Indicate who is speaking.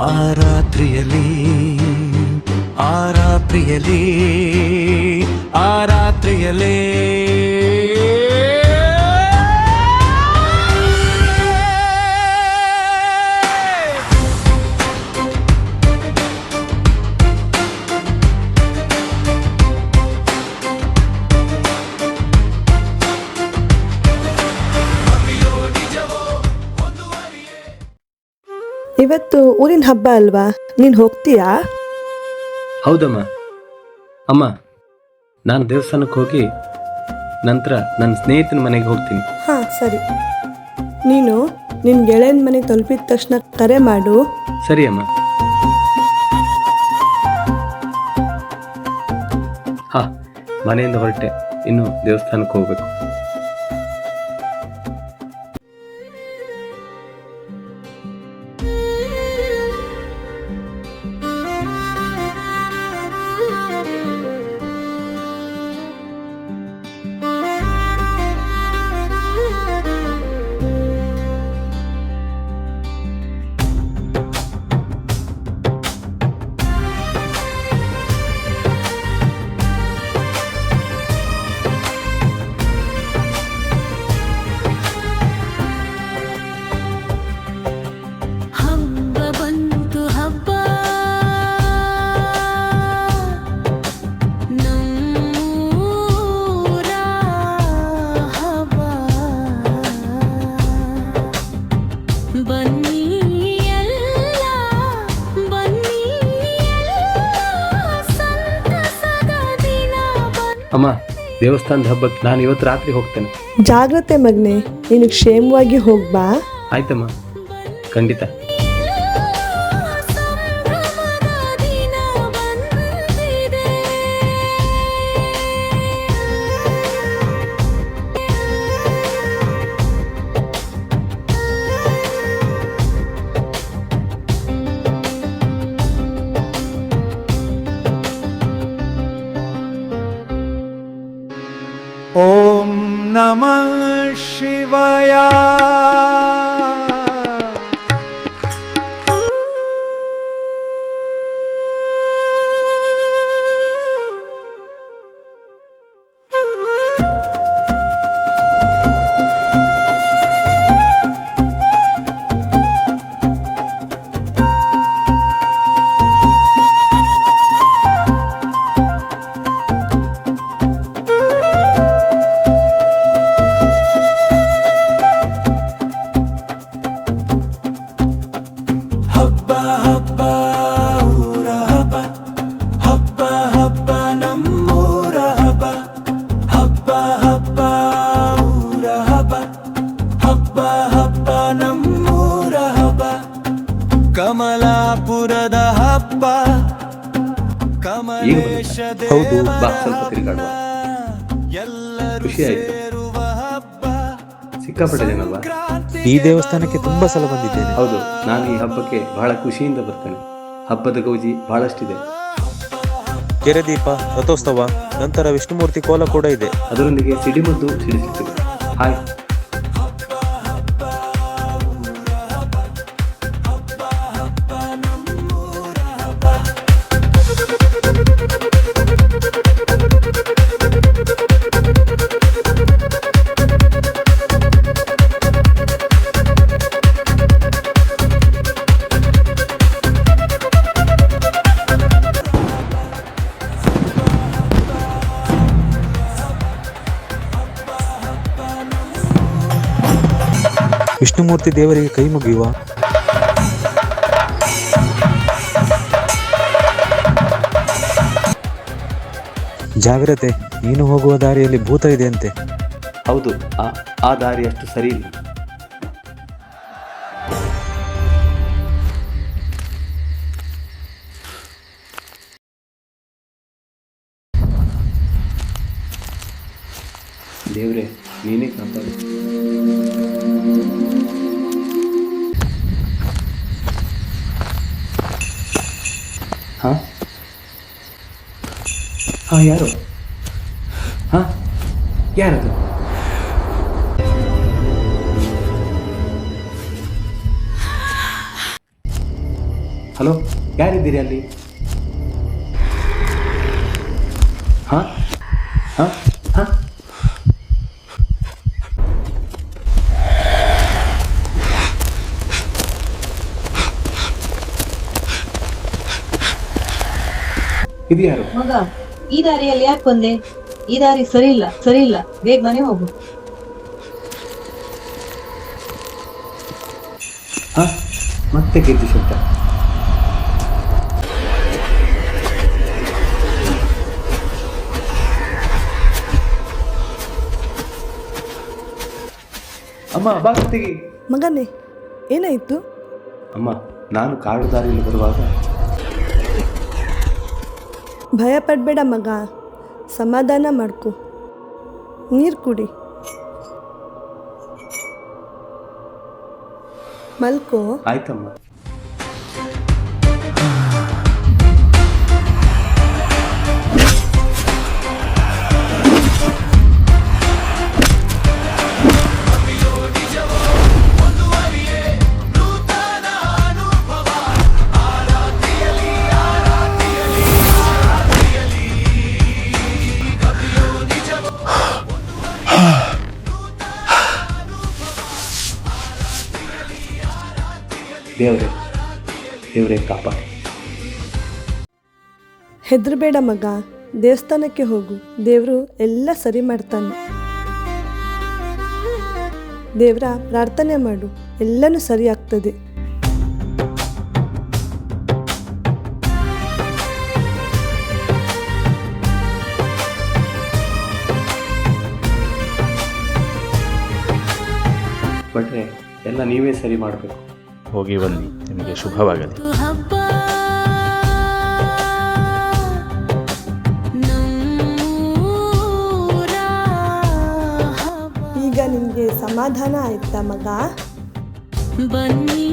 Speaker 1: ಆ ರಾತ್ರಿಯಲ್ಲಿ ಆ ರಾತ್ರಿಯಲ್ಲಿ ಆ ರಾತ್ರಿಯಲ್ಲಿ.
Speaker 2: ಇವತ್ತು ಊರಿನ ಹಬ್ಬ ಅಲ್ವಾ? ನೀನು ಹೋಗ್ತೀಯಾ?
Speaker 3: ಹೌದಮ್ಮ. ಅಮ್ಮ ನಾನು ದೇವಸ್ಥಾನಕ್ಕೆ ಹೋಗಿ ನಂತರ ನನ್ನ ಸ್ನೇಹಿತನ ಮನೆಗೆ ಹೋಗ್ತೀನಿ.
Speaker 2: ಹಾಂ ಸರಿ. ನೀನು ನಿನ್ನ ಗೆಳೆಯನ ಮನೆಗೆ ತಲುಪಿದ ತಕ್ಷಣ ಕರೆ ಮಾಡು.
Speaker 3: ಸರಿ ಅಮ್ಮ. ಹಾ ಮನೆಯಿಂದ ಹೊರಟೆ. ಇನ್ನು ದೇವಸ್ಥಾನಕ್ಕೆ ಹೋಗ್ಬೇಕು. ಅಮ್ಮ ದೇವಸ್ಥಾನದ ಹಬ್ಬಕ್ಕೆ ನಾನು ಇವತ್ತು ರಾತ್ರಿ ಹೋಗ್ತೇನೆ.
Speaker 2: ಜಾಗ್ರತೆ ಮಗ್ನೆ ನೀನು ಕ್ಷೇಮವಾಗಿ ಹೋಗ್ಬಾ
Speaker 3: ಆಯ್ತಮ್ಮ. ಖಂಡಿತ.
Speaker 1: ॐ नमः शिवया। ಹಬ್ಬ ಹಬ್ಬ ಊರ ಹಬ್ಬ. ಹಬ್ಬ ಹಬ್ಬ ನಮ್ಮೂರ ಹಬ್ಬ. ಹಬ್ಬ ಹಬ್ಬ ಊರ ಹಬ್ಬ. ಹಬ್ಬ ಹಬ್ಬ ನಮ್ಮೂರ ಹಬ್ಬ. ಕಮಲಾಪುರದ ಹಬ್ಬ. ಕಮಲೇಶ
Speaker 3: ದೇವರ.
Speaker 1: ಎಲ್ಲರೂ ಸೇರುವ ಹಬ್ಬ.
Speaker 3: ಸಿಕ್ಕಾಪಟ್ಟೆ
Speaker 4: ಈ ದೇವಸ್ಥಾನಕ್ಕೆ ತುಂಬಾ ಸಲ ಬಂದಿದ್ದೇನೆ.
Speaker 3: ಹೌದು ನಾನು ಈ ಹಬ್ಬಕ್ಕೆ ಬಹಳ ಖುಷಿಯಿಂದ ಬರ್ತೇನೆ. ಹಬ್ಬದ ಗೌಜಿ ಬಹಳಷ್ಟಿದೆ.
Speaker 4: ಕೆರೆ ದೀಪ ರಥೋತ್ಸವ ನಂತರ ವಿಷ್ಣುಮೂರ್ತಿ ಕೋಲ ಕೂಡ ಇದೆ.
Speaker 3: ಅದರೊಂದಿಗೆ ಸಿಡಿಮದ್ದು ಸಿಡಿಸುತ್ತಿದೆ. ಹಾಯ್.
Speaker 4: ವಿಷ್ಣುಮೂರ್ತಿ ದೇವರಿಗೆ ಕೈ ಮುಗಿಯುವ. ಜಾಗ್ರತೆ ನೀನು ಹೋಗುವ ದಾರಿಯಲ್ಲಿ ಭೂತ ಇದೆ ಅಂತೆ
Speaker 3: ಹೌದು ಆ ಆ ದಾರಿ ಅಷ್ಟು ಸರಿ ಇಲ್ಲ. ದೇವ್ರೆ ನೀನೇ ಕಾಪಾಡು. ಹಾ ಯಾರು? ಹಾ? ಯಾರದು? ಹಲೋ ಯಾರಿದ್ದೀರಿ ಅಲ್ಲಿ? ಹಾಂ? ಹಾಂ? ಹಾಂ? ಇದು ಯಾರು
Speaker 5: ಈ ದಾರಿಯಲ್ಲಿ ಯಾಕೆ ಬಂದೆ? ಈ ದಾರಿ ಸರಿ ಇಲ್ಲ ಸರಿ ಇಲ್ಲ. ಬೇಗ ಮನೆ ಹೋಗು.
Speaker 3: ಹಾ? ಮತ್ತೆ ಗೆದ್ದು ಶಬ್ದ ಅಮ್ಮ ಬಾ ತೆಗಿ
Speaker 2: ಮಗನೇ ಏನಾಯಿತು?
Speaker 3: ಅಮ್ಮ ನಾನು ಕಾಡು ದಾರಿಯಲ್ಲಿ ಬರುವಾಗ
Speaker 2: ಭಯ ಪಡಬೇಡ ಮಗ. ಸಮಾಧಾನ ಮಾಡ್ಕೊ. ನೀರು ಕುಡಿ. ಮಲ್ಕೋ.
Speaker 3: ಆಯ್ತಮ್ಮ. ದೇವ್ರೆ ದೇವ್ರೆ ಕಾಪಾಡಿ.
Speaker 2: ಹೆದರಬೇಡ ಮಗ ದೇವಸ್ಥಾನಕ್ಕೆ ಹೋಗು ದೇವರು ಎಲ್ಲ ಸರಿ ಮಾಡ್ತಾನೆ. ದೇವರ ಪ್ರಾರ್ಥನೆ ಮಾಡು ಎಲ್ಲನೂ ಸರಿ ಆಗ್ತದೆ.
Speaker 3: ಬಟ್ರೆ ಎಲ್ಲ ನೀವೇ ಸರಿ ಮಾಡಬೇಕು.
Speaker 6: ಹೋಗಿ ಬನ್ನಿ ನಿಮಗೆ ಶುಭವಾಗಲಿ.
Speaker 2: ಈಗ ನಿಮಗೆ ಸಮಾಧಾನ ಆಯ್ತಾ ಮಗ?
Speaker 7: ಬನ್ನಿ.